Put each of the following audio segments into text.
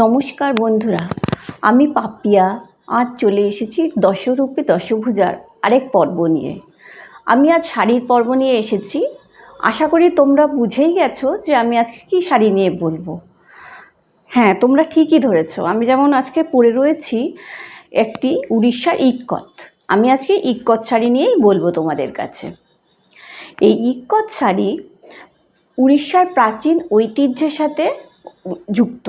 নমস্কার বন্ধুরা, আমি পাপিয়া। আজ চলে এসেছি দশরূপে দশভুজার আরেক পর্ব নিয়ে। আমি আজ শাড়ির পর্ব নিয়ে এসেছি। আশা করি তোমরা বুঝেই গেছো যে আমি আজকে কী শাড়ি নিয়ে বলব। হ্যাঁ তোমরা ঠিকই ধরেছ। আমি যেমন আজকে পরে রয়েছি একটি উড়িষ্যার ইক্কত আমি আজকে ইক্কত শাড়ি নিয়েই বলব তোমাদের কাছে। এই ইক্কত শাড়ি উড়িষ্যার প্রাচীন ঐতিহ্যের সাথে যুক্ত।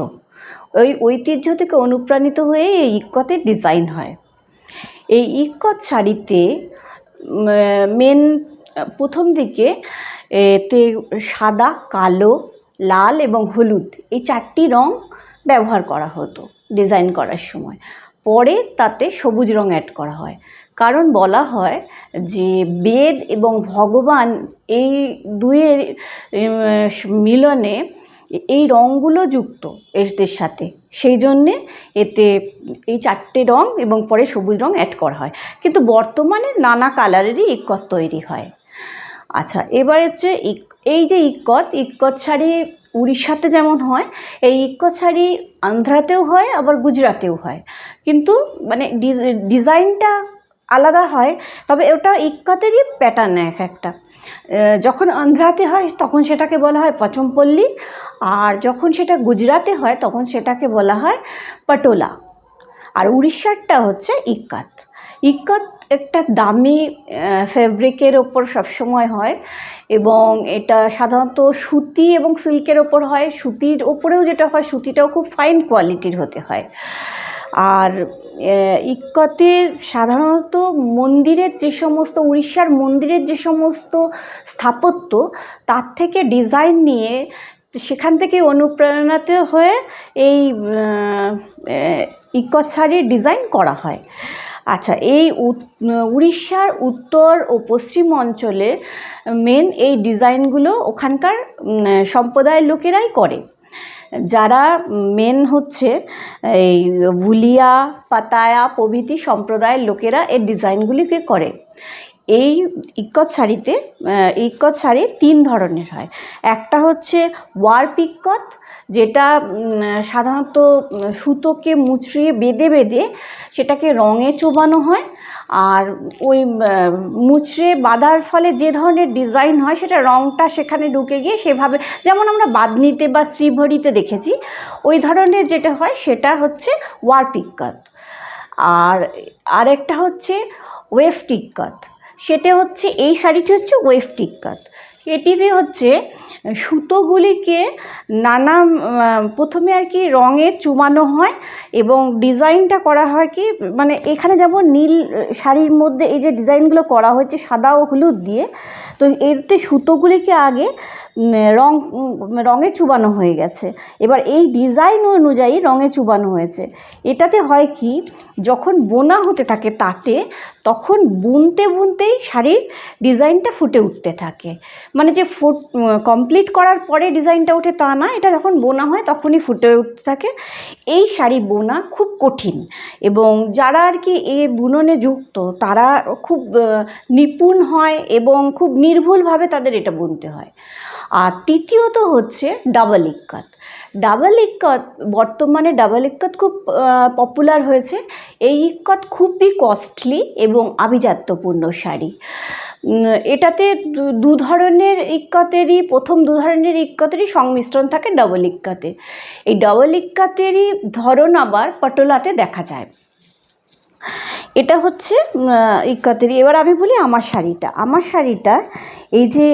ওই ঐতিহ্য থেকে অনুপ্রাণিত হয়ে এই ইক্কতের ডিজাইন হয়। এই ইক্কত শাড়িতে মেন প্রথম দিকে এতে সাদা, কালো, লাল এবং হলুদ এই চারটি রং ব্যবহার করা হতো ডিজাইন করার সময়। পরে তাতে সবুজ রং অ্যাড করা হয়। কারণ বলা হয় যে বেদ এবং ভগবান এই দুয়ের মিলনে এই রঙগুলো যুক্ত এদের সাথে। সেই জন্যে এতে এই চারটে রং এবং পরে সবুজ রং অ্যাড করা হয়। কিন্তু বর্তমানে নানা কালারেরই ইক্কত তৈরি হয়। আচ্ছা এবার হচ্ছে এই যে ইক্কত ইক্কত শাড়ি উড়িষ্যাতে যেমন হয়, এই ইক্কত শাড়ি আন্ধ্রাতেও হয়, আবার গুজরাটেও হয়। কিন্তু মানে ডিজাইনটা আলাদা হয়, তবে ওটা ইক্কতেরই প্যাটার্ন এক একটা। যখন আন্ধ্রাতে হয়, তখন সেটাকে বলা হয় পচমপল্লী। আর যখন সেটা গুজরাতে হয়, তখন সেটাকে বলা হয় পটোলা। আর উড়িষ্যারটা হচ্ছে ইক্কাত। ইক্কাত একটা দামি ফেব্রিকের ওপর সবসময় হয় এবং এটা সাধারণত সুতি এবং সিল্কের ওপর হয়। সুতির ওপরেও যেটা হয়, সুতিটাও খুব ফাইন কোয়ালিটির হতে হয়। আর ইক্কতের সাধারণত মন্দিরের যে সমস্ত, উড়িষ্যার মন্দিরের যে সমস্ত স্থাপত্য, তার থেকে ডিজাইন নিয়ে সেখান থেকে অনুপ্রেরণাতে হয়ে এই ইক্কত শাড়ির ডিজাইন করা হয়। আচ্ছা এই উড়িষ্যার উত্তর ও পশ্চিম অঞ্চলে মেন এই ডিজাইনগুলো ওখানকার সম্প্রদায়ের লোকেরাই করে। যারা মেন হচ্ছে এই ভুলিয়া পাতায়া প্রভৃতি সম্প্রদায়ের লোকেরা এর ডিজাইনগুলিকে করে। এই ইকত শাড়িতে ইক্কত শাড়ি তিন ধরনের হয়। একটা হচ্ছে ওয়ার্প ইক্কত যেটা সাধারণত সুতোকে মুচড়িয়ে বেঁধে বেঁধে সেটাকে রঙে চোবানো হয়। আর ওই মুচড়ে বাঁধার ফলে যে ধরনের ডিজাইন হয়, সেটা রঙটা সেখানে ঢুকে গিয়ে সেভাবে, যেমন আমরা বাদনিতে বা শ্রীভরিতে দেখেছি, ওই ধরনের যেটা হয়, সেটা হচ্ছে ওয়ার্পিক্কাত আর আরেকটা হচ্ছে ওয়েফটিক্কাত সেটা হচ্ছে, এই শাড়িটি হচ্ছে ওয়েফটিক্কাত এটিতে হচ্ছে, সুতোগুলিকে নানা প্রথমে আর কি রঙে চুমানো হয় এবং ডিজাইনটা করা হয় কি মানে এখানে যেমন নীল শাড়ির মধ্যে এই যে ডিজাইনগুলো করা হয়েছে সাদা ও হলুদ দিয়ে, তো এতে সুতোগুলিকে আগে রং রঙে চুবানো হয়ে গেছে। এবার এই ডিজাইন অনুযায়ী রঙে চুবানো হয়েছে। এটাতে হয় কি, যখন বোনা হতে থাকে তাতে, তখন বুনতে বুনতেই শাড়ির ডিজাইনটা ফুটে উঠতে থাকে। মানে যে ফুট কমপ্লিট করার পরে ডিজাইনটা ওঠে তা না, এটা যখন বোনা হয় তখনই ফুটে উঠতে থাকে। এই শাড়ি বোনা খুব কঠিন এবং যারা আর কি এ বুননে যুক্ত, তারা খুব নিপুণ হয় এবং খুব নির্ভুলভাবে তাদের এটা বুনতে হয়। আর তৃতীয়ত হচ্ছে ডাবল ইক্কাত। ডাবল ইক্কত, বর্তমানে ডাবল ইক্কত খুব পপুলার হয়েছে। এই ইক্কত খুবই কস্টলি এবং আভিজাত্যপূর্ণ শাড়ি। এটাতে দু ধরনের ইক্কতেরই, প্রথম দু ধরনের ইক্কতেরই সংমিশ্রণ থাকে ডাবল ইক্কাতে। এই ডাবল ইক্কাতেরই ধরন আবার পটোলাতে দেখা যায়। এটা হচ্ছে ইক্কাতেরই এবার আমি বলি আমার শাড়িটা। আমার শাড়িটা এই যে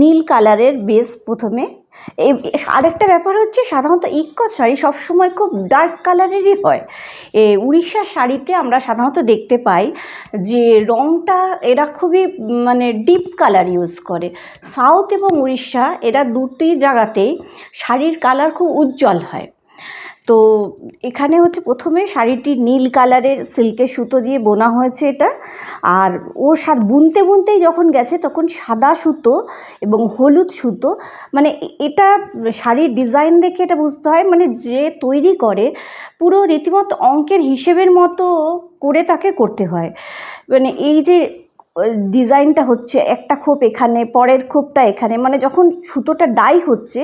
নীল কালারের বেস প্রথমে। আরেকটা ব্যাপার হচ্ছে সাধারণত ইক্কত শাড়ি সবসময় খুব ডার্ক কালারেরই হয়। এ উড়িষ্যার শাড়িতে আমরা সাধারণত দেখতে পাই যে রঙটা এরা খুবই মানে ডিপ কালার ইউজ করে। সাউথ এবং উড়িষ্যা এরা দুটি জায়গাতেই শাড়ির কালার খুব উজ্জ্বল হয়। তো এখানে হচ্ছে প্রথমে শাড়িটি নীল কালারের সিল্কের সুতো দিয়ে বোনা হয়েছে এটা। আর ও সার বুনতে বুনতেই যখন গেছে তখন সাদা সুতো এবং হলুদ সুতো। মানে এটা শাড়ির ডিজাইন দেখে এটা বুঝতে হয় মানে যে তৈরি করে পুরো রীতিমতো অঙ্কের হিসেবের মতো করে তাকে করতে হয়। মানে এই যে ডিজাইনটা হচ্ছে একটা খোপ এখানে, পরের খোপটা এখানে মানে যখন সুতোটা ডাই হচ্ছে,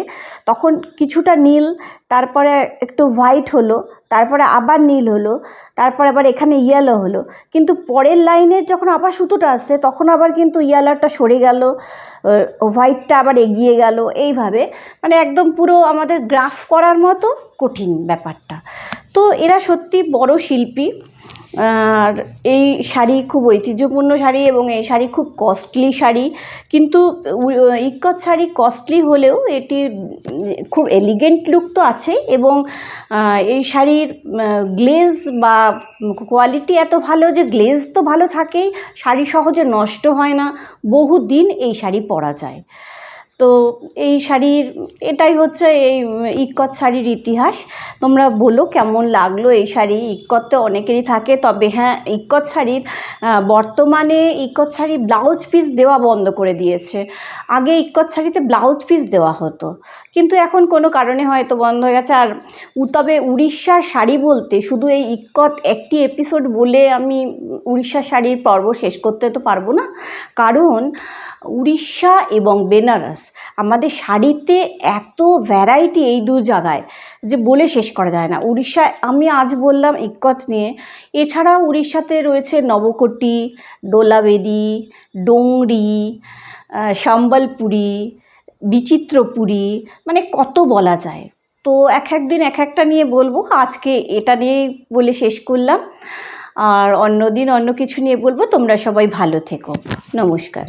তখন কিছুটা নীল, তারপরে একটু হোয়াইট হলো, তারপরে আবার নীল হলো, তারপরে আবার এখানে ইয়েলো হলো। কিন্তু পরের লাইনের যখন আবার সুতোটা আসছে, তখন আবার কিন্তু ইয়েলোটা সরে গেল হোয়াইটটা আবার এগিয়ে গেল, এইভাবে। মানে একদম পুরো আমাদের গ্রাফ করার মতো কঠিন ব্যাপারটা। তো এরা সত্যি বড় শিল্পী। আর এই শাড়ি খুব ঐতিহ্যপূর্ণ শাড়ি এবং এই শাড়ি খুব কস্টলি শাড়ি। কিন্তু ইক্কত শাড়ি কস্টলি হলেও এটি খুব এলিগেন্ট লুক তো আছেই এবং এই শাড়ির গ্লেজ বা কোয়ালিটি এত ভালো যে গ্লেজ তো ভালো থাকেই, শাড়ি সহজে নষ্ট হয় না। বহু দিন এই শাড়ি পরা যায়। তো এই শাড়ির, এটাই হচ্ছে এই ইক্কত শাড়ির ইতিহাস। তোমরা বলো কেমন লাগল এই শাড়ি? ইক্কত তো অনেকেরই থাকে, তবে হ্যাঁ ইক্কত শাড়ির বর্তমানে ইক্কত শাড়ি ব্লাউজ পিস দেওয়া বন্ধ করে দিয়েছে। আগে ইক্কত শাড়িতে ব্লাউজ পিস দেওয়া হতো, কিন্তু এখন কোনো কারণে হয়তো বন্ধ হয়ে গেছে। আর তবে উড়িষ্যার শাড়ি বলতে শুধু এই ইক্কত একটি এপিসোড বলে আমি উড়িষ্যার শাড়ির পর্ব শেষ করতে তো পারব না। কারণ উড়িষ্যা এবং বেনারস। আমাদের শাড়িতে এত ভ্যারাইটি এই দু জায়গায় যে বলে শেষ করা যায় না। উড়িষ্যায় আমি আজ বললাম ইক্কত নিয়ে। এছাড়াও উড়িষ্যাতে রয়েছে নবকোটি ডোলাবেদি ডোংরি সম্বলপুরি, বিচিত্রপুরী মানে কত বলা যায়। তো এক এক দিন এক একটা নিয়ে বলব। আজকে এটা নিয়েই বলে শেষ করলাম। আর অন্য দিন অন্য কিছু নিয়ে বলব। তোমরা সবাই ভালো থেকো। নমস্কার।